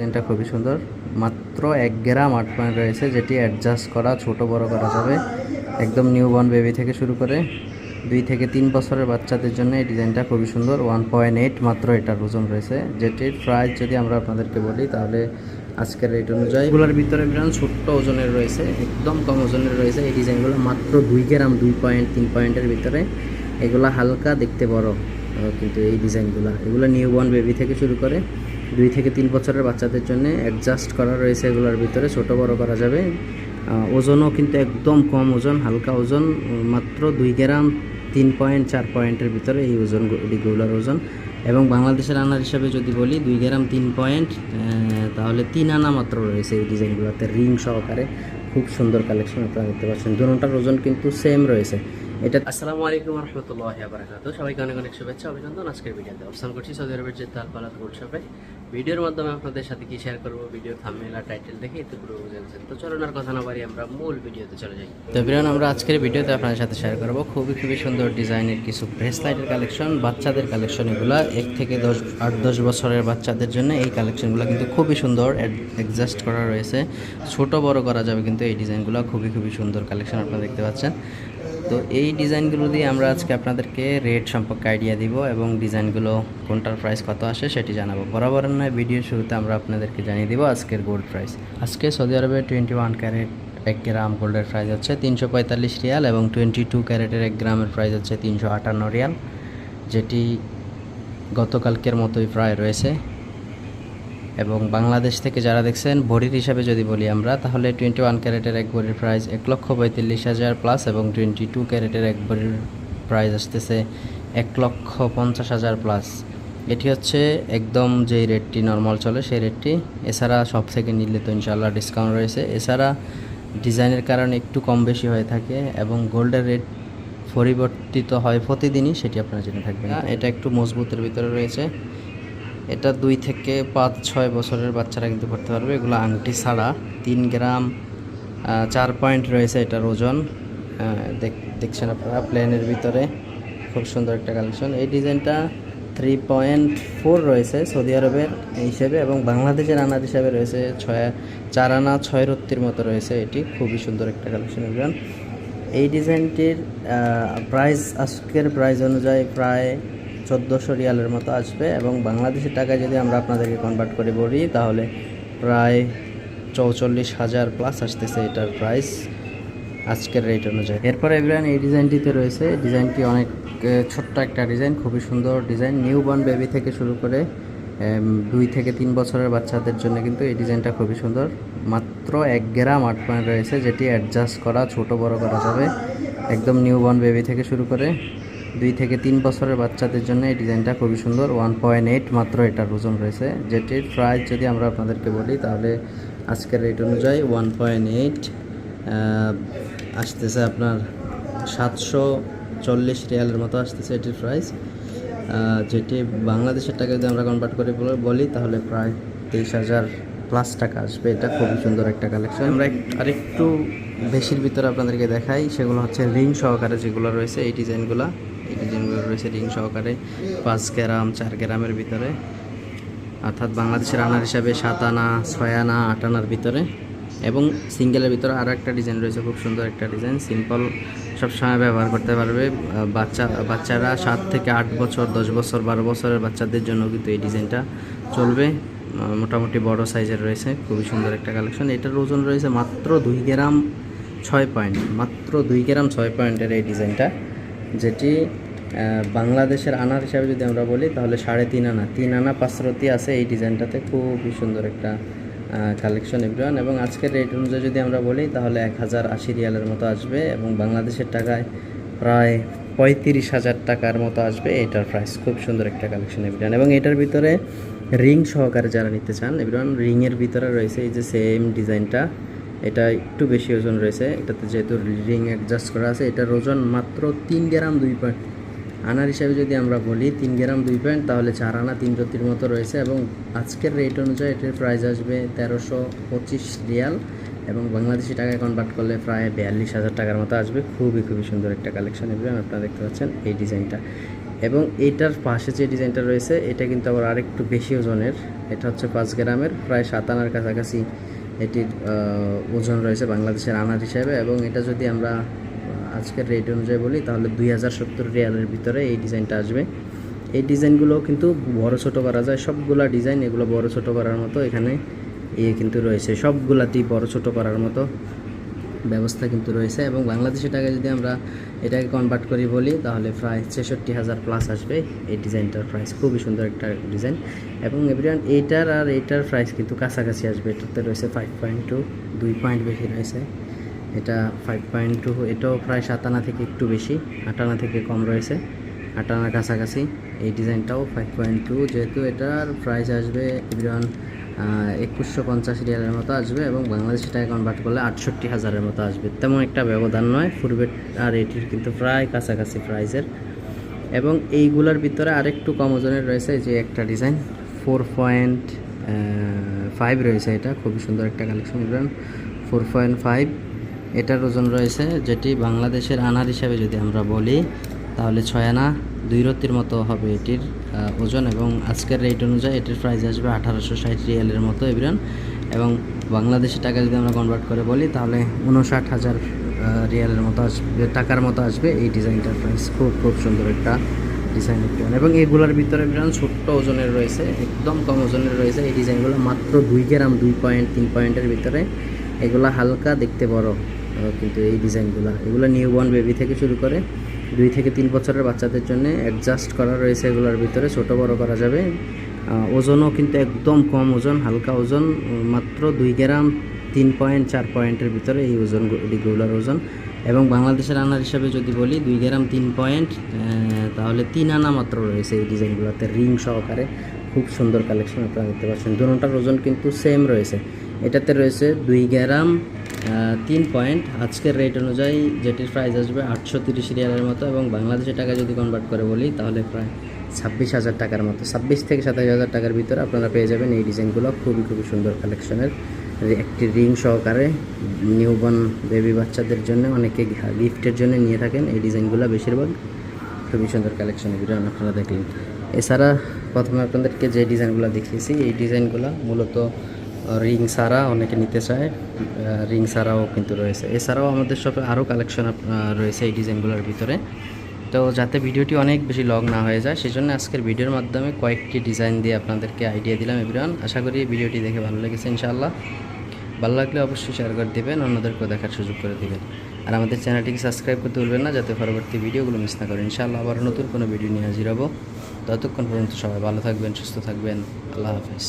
ডিজাইনটা খুবই সুন্দর। মাত্র এক গ্রাম আট পয়েন্ট রয়েছে, যেটি অ্যাডজাস্ট করা, ছোট, বড় করা যাবে। একদম নিউ বর্ন বেবি থেকে শুরু করে দুই থেকে তিন বছরের বাচ্চাদের জন্য এই ডিজাইনটা খুবই সুন্দর। ওয়ান পয়েন্ট এইট মাত্র এটার ওজন রয়েছে। যেটির প্রাইস যদি আমরা আপনাদেরকে বলি, তাহলে আজকের রেট অনুযায়ী এগুলোর ভিতরে বিরান ছোট্ট ওজনের রয়েছে, একদম কম ওজনের রয়েছে। এই ডিজাইনগুলো মাত্র দুই গ্রাম, দুই পয়েন্ট তিন পয়েন্টের ভিতরে। এগুলো হালকা দেখতে বড়, কিন্তু এই ডিজাইনগুলো এগুলো নিউ বর্ন বেবি থেকে শুরু করে দুই থেকে তিন বছরের বাচ্চাদের জন্য অ্যাডজাস্ট করা রয়েছে এগুলোর ভিতরে, ছোট বড় করা যাবে। ওজনও কিন্তু একদম কম ওজন, হালকা ওজন, মাত্র দুই গ্রাম তিন পয়েন্ট চার পয়েন্টের ভিতরে এই ওজন এগুলোর ওজন। এবং বাংলাদেশের আনার হিসাবে যদি বলি, দুই গ্রাম তিন পয়েন্ট তাহলে তিন আনা মাত্র রয়েছে এই ডিজাইনগুলোতে, রিং সহকারে। খুব সুন্দর কালেকশন আপনারা দেখতে পাচ্ছেন। দুটার ওজন কিন্তু সেম রয়েছে। এটা আসসালামু আলাইকুম রহমতুল্লাহ বারাকাতু সবাইকে অনেক অনেক শুভেচ্ছা, অভিনন্দন। আজকের ভিডিওতে অবস্থান করছি সৌদি আরবের যে তালপালাত গোল্ড ভিডিওর মাধ্যমে আপনাদের সাথে কি শেয়ার করব ভিডিও আর টাইটেল দেখে এতে পুরো বুঝে তো চলুন আর কথা না বাড়ি আমরা মূল ভিডিওতে চলে যাই। তো বিরান আমরা আজকের ভিডিওতে আপনাদের সাথে শেয়ার করব খুবই খুবই সুন্দর ডিজাইনের কিছু ব্রেসলাইটের কালেকশন বাচ্চাদের কালেকশন এগুলো। এক থেকে দশ, আট, দশ বছরের বাচ্চাদের জন্য এই কালেকশনগুলো কিন্তু খুবই সুন্দর অ্যাডজাস্ট করা রয়েছে। ছোট বড় করা যাবে কিন্তু এই ডিজাইনগুলো খুবই খুবই সুন্দর কালেকশন আপনারা দেখতে পাচ্ছেন। তো এই ডিজাইনগুলো দিয়ে আমরা আজকে আপনাদেরকে রেট সম্পর্কে আইডিয়া দিব এবং ডিজাইনগুলো কোনটার প্রাইস কত আসে সেটি জানাব। বরাবর নয় ভিডিওর শুরুতে আমরা আপনাদেরকে জানিয়ে দিব আজকের গোল্ড প্রাইস আজকে সৌদি আরবে টোয়েন্টি ওয়ান ক্যারেট এক গ্রাম গোল্ডের প্রাইস হচ্ছে তিনশো পঁয়তাল্লিশ রিয়াল এবং টোয়েন্টি টু ক্যারেটের এক গ্রামের প্রাইস হচ্ছে তিনশো আটান্ন রিয়াল, যেটি গতকালকের মতোই প্রায় রয়েছে। এবং বাংলাদেশ থেকে যারা দেখছেন ভরির হিসাবে যদি বলি আমরা তাহলে টোয়েন্টি ওয়ান ক্যারেটের এক ভরির প্রাইস এক লক্ষ পঁয়তাল্লিশ হাজার প্লাস এবং টোয়েন্টি টু ক্যারেটের এক ভরির প্রাইস আসতেছে এক লক্ষ পঞ্চাশ হাজার প্লাস এটি হচ্ছে একদম যেই রেটটি নর্মাল চলে সেই রেটটি এছাড়া সব থেকে নিলে তো ইনশাল্লাহ ডিসকাউন্ট রয়েছে। এছাড়া ডিজাইনের কারণে একটু কম বেশি হয়ে থাকে এবং গোল্ডের রেট পরিবর্তিত হয় প্রতিদিনই সেটি আপনারা জেনে থাকবেন। এটা একটু মজবুতের ভিতরে রয়েছে। এটা দুই থেকে পাঁচ, ছয় বছরের বাচ্চারা কিন্তু করতে পারবে। এগুলো আংটি ছাড়া তিন গ্রাম চার পয়েন্ট রয়েছে এটার ওজন। দেখ- দেখছেন আপনারা, প্লেনের ভিতরে। খুব সুন্দর একটা কালেকশন। এই ডিজাইনটা থ্রি পয়েন্ট ফোর রয়েছে সৌদি আরবের হিসেবে এবং বাংলাদেশের আনার হিসাবে রয়েছে ছয়, চার আনা ছয় রত্তির মতো রয়েছে এটি। খুবই সুন্দর একটা কালেকশন এই ডিজাইনটির প্রাইস আজকের প্রাইস অনুযায়ী প্রায় চোদ্দোশো রিয়ালের মতো আসবে এবং বাংলাদেশের টাকায় যদি আমরা আপনাদেরকে কনভার্ট করে বলি, তাহলে প্রায় চৌচল্লিশ হাজার প্লাস আসতেছে এটার প্রাইস আজকের রেট অনুযায়ী। এরপরে এগুলান এই ডিজাইনটিতে রয়েছে। ডিজাইনটি অনেক ছোট্ট একটা ডিজাইন খুবই সুন্দর ডিজাইন নিউ বর্ন বেবি থেকে শুরু করে দুই থেকে তিন বছরের বাচ্চাদের জন্য কিন্তু এই ডিজাইনটা খুবই সুন্দর। মাত্র এক গ্রাম আট পয়েন্ট রয়েছে, যেটি অ্যাডজাস্ট করা, ছোট বড় করা যাবে। একদম নিউ বর্ন বেবি থেকে শুরু করে দুই থেকে তিন বছরের বাচ্চাদের জন্য এই ডিজাইনটা খুবই সুন্দর। ওয়ান পয়েন্ট এইট মাত্র এটার ওজন রয়েছে। যেটির প্রাইস যদি আমরা আপনাদেরকে বলি, তাহলে আজকের রেট অনুযায়ী ওয়ান পয়েন্ট এইট আসতেছে আপনার সাতশো চল্লিশ রিয়ালের মতো আসতেছে এটির প্রাইস যেটি বাংলাদেশের টাকা যদি আমরা কনভার্ট করে বল- তাহলে প্রায় তেইশ হাজার প্লাস টাকা আসবে। এটা খুবই সুন্দর একটা কালেকশন আমরা আরেকটু বেশির ভিতরে আপনাদেরকে দেখাই। সেগুলো হচ্ছে রিং সহকারে যেগুলো রয়েছে, এই ডিজাইনগুলো এই ডিজাইনগুলো রয়েছে রিং সহকারে, পাঁচ গ্রাম, চার গ্রামের ভিতরে। অর্থাৎ বাংলাদেশের আনার হিসাবে সাত আনা, ছয় আনা, আট আনার ভিতরে। এবং সিঙ্গেলের ভিতরে আরও একটা ডিজাইন রয়েছে, খুব সুন্দর একটা ডিজাইন সিম্পল সবসময় ব্যবহার করতে পারবে। বাচ্চা, বাচ্চারা সাত থেকে আট বছর, দশ বছর, বারো বছরের বাচ্চাদের জন্য কিন্তু এই ডিজাইনটা চলবে। মোটামুটি বড় সাইজের রয়েছে, খুবই সুন্দর একটা কালেকশন এটার ওজন রয়েছে মাত্র দুই গ্রাম ছয় পয়েন্ট মাত্র দুই গ্রাম ছয় পয়েন্টের এই ডিজাইনটা যেটি বাংলাদেশের আনার হিসাবে যদি আমরা বলি, তাহলে সাড়ে তিন আনা। তিন আনা পাঁচরতি আছে এই ডিজাইনটাতে, খুবই সুন্দর একটা কালেকশন এভরিওয়ান এবং আজকের রেট অনুযায়ী যদি আমরা বলি, তাহলে এক হাজার আশি রিয়ালের মতো আসবে এবং বাংলাদেশের টাকায় প্রায় পঁয়ত্রিশ হাজার টাকার মতো আসবে এটার প্রাইস খুব সুন্দর একটা কালেকশন এভরিওয়ান এবং এটার ভিতরে রিং সহকারে যারা নিতে চান এভরিওয়ান রিংয়ের ভিতরে রয়েছে এই যে সেম ডিজাইনটা এটা একটু বেশি ওজন রয়েছে। এটাতে যেহেতু রিং অ্যাডজাস্ট করা আছে, এটার ওজন মাত্র তিন গ্রাম দুই পয়েন্ট আনার হিসাবে যদি আমরা বলি, তিন গ্রাম দুই পয়েন্ট তাহলে চার আনা তিন রতির মতো রয়েছে এবং আজকের রেট অনুযায়ী এটির প্রাইস আসবে তেরোশো পঁচিশ রিয়াল এবং বাংলাদেশি টাকায় কনভার্ট করলে প্রায় বিয়াল্লিশ হাজার টাকার মতো আসবে। খুবই খুবই সুন্দর একটা কালেকশন এবং আপনারা দেখতে পাচ্ছেন এই ডিজাইনটা এবং এইটার পাশে যে ডিজাইনটা রয়েছে, এটা কিন্তু আবার আরেকটু বেশি ওজনের। এটা হচ্ছে পাঁচ গ্রামের, প্রায় সাত আনার কাছাকাছি এটির ওজন রয়েছে বাংলাদেশের আনার হিসাবে এবং এটা যদি আমরা আজকের রেট অনুযায়ী বলি, তাহলে দুই হাজার সত্তর রিয়ালের ভিতরে এই ডিজাইনটা আসবে। এই ডিজাইনগুলো কিন্তু বড় ছোট করা যায়। সবগুলা ডিজাইন এগুলো বড় ছোট করার মতো এখানে ইয়ে কিন্তু রয়েছে। সবগুলাতেই বড় ছোট করার মতো ব্যবস্থা কিন্তু রয়েছে এবং বাংলাদেশি টাকা যদি আমরা এটাকে কনভার্ট করি বলি, তাহলে প্রায় ছেষট্টি হাজার প্লাস আসবে এই ডিজাইনটার প্রাইস খুবই সুন্দর একটা ডিজাইন। এবং এভরিওয়ান এইটার আর এইটার প্রাইস কিন্তু কাছাকাছি আসবে। এটাতে রয়েছে ফাইভ পয়েন্ট টু দুই পয়েন্ট বেশি রয়েছে। এটা ফাইভ পয়েন্ট টু এটাও প্রায় সাত আনা থেকে একটু বেশি আট আনা থেকে কম রয়েছে। আট আনার কাছাকাছি এই ডিজাইনটাও ফাইভ পয়েন্ট টু যেহেতু এটার প্রাইস আসবে এভরিওয়ান একুশশো পঞ্চাশ রিয়ালের মতো আসবে এবং বাংলাদেশি টাকা কনভার্ট করলে আটষট্টি হাজারের মতো আসবে। তেমন একটা ব্যবধান নয় ফুরবেট আর এটির কিন্তু প্রায় কাছাকাছি প্রাইসের এবং এইগুলোর ভিতরে আরেকটু কম ওজনের রয়েছে যে একটা ডিজাইন ফোর পয়েন্ট ফাইভ রয়েছে এটা, খুবই সুন্দর একটা কালেকশন ফোর পয়েন্ট ফাইভ এটার ওজন রয়েছে যেটি বাংলাদেশের আনার হিসাবে যদি আমরা বলি, তাহলে ছয় আনা। দুই রত্তির মতো হবে এটির ওজন এবং আজকের রেট অনুযায়ী এটির প্রাইস আসবে আঠারোশো ষাট রিয়ালের মতো এবিরন এবং বাংলাদেশি টাকা যদি আমরা কনভার্ট করে বলি, তাহলে উনষাট হাজার রিয়ালের মতো আসবে, টাকার মতো আসবে এই ডিজাইনটার প্রাইস খুব খুব সুন্দর একটা ডিজাইন একটু এবং এগুলোর ভিতরে বিরান ছোট্ট ওজনের রয়েছে, একদম কম ওজনের রয়েছে। এই ডিজাইনগুলো মাত্র দুই গ্রাম, দুই পয়েন্ট তিন পয়েন্টের ভিতরে। এগুলো হালকা দেখতে বড় কিন্তু এই ডিজাইনগুলো। এগুলো নিউ বর্ন বেবি থেকে শুরু করে দুই থেকে তিন বছরের বাচ্চাদের জন্য অ্যাডজাস্ট করা রয়েছে এগুলোর ভিতরে, ছোট বড় করা যাবে। ওজনও কিন্তু একদম কম ওজন, হালকা ওজন, মাত্র দুই গ্রাম তিন পয়েন্ট চার পয়েন্টের ভিতরে এই ওজন এগুলোর ওজন। এবং বাংলাদেশের আনার হিসাবে যদি বলি, দুই গ্রাম তিন পয়েন্ট তাহলে তিন আনা মাত্র রয়েছে এই ডিজাইনগুলোতে, রিং সহকারে। খুব সুন্দর কালেকশন আপনারা দেখতে পাচ্ছেন। দুটার ওজন কিন্তু সেম রয়েছে। এটাতে রয়েছে দুই গ্রাম তিন পয়েন্ট আজকের রেট অনুযায়ী যেটির প্রাইস আসবে আটশো তিরিশ রিয়ালের মতো এবং বাংলাদেশি টাকা যদি কনভার্ট করে বলি, তাহলে প্রায় ছাব্বিশ হাজার টাকার মতো। ছাব্বিশ থেকে সাতাশ হাজার টাকার ভিতরে আপনারা পেয়ে যাবেন এই ডিজাইনগুলো খুবই খুবই সুন্দর কালেকশনের একটি রিং সহকারে নিউবর্ন বেবি বাচ্চাদের জন্য, অনেকে গিফটের জন্য নিয়ে থাকেন এই ডিজাইনগুলো বেশিরভাগ। খুবই সুন্দর কালেকশন ভিডিও আপনারা দেখলেন। এছাড়া প্রথমে আপনাদেরকে যে ডিজাইনগুলো দেখিয়েছি, এই ডিজাইনগুলো মূলত রিং সারা অনেকে নিতে চায়। রিং সারাও কিন্তু রয়েছে। এছাড়াও আমাদের শপে আরও কালেকশন রয়েছে এই ডিজাইনগুলোর ভিতরে। তো যাতে ভিডিওটি অনেক বেশি লং না হয়ে যায়, সেজন্য আজকের ভিডিওর মাধ্যমে কয়েকটি ডিজাইন দিয়ে আপনাদেরকে আইডিয়া দিলাম এভরিওয়ান। আশা করি ভিডিওটি দেখে ভালো লেগেছে ইনশাআল্লাহ। ভালো লাগলে অবশ্যই শেয়ার করে দেবেন, অন্যদেরকেও দেখার সুযোগ করে দেবেন। আর আমাদের চ্যানেলটিকে সাবস্ক্রাইব করতে ভুলবেন না, যাতে পরবর্তী ভিডিওগুলো মিস না করেন। ইনশাআল্লাহ আবার নতুন কোনো ভিডিও নিয়ে হাজির হব। ততক্ষণ পর্যন্ত সবাই ভালো থাকবেন, সুস্থ থাকবেন। আল্লাহ হাফেজ।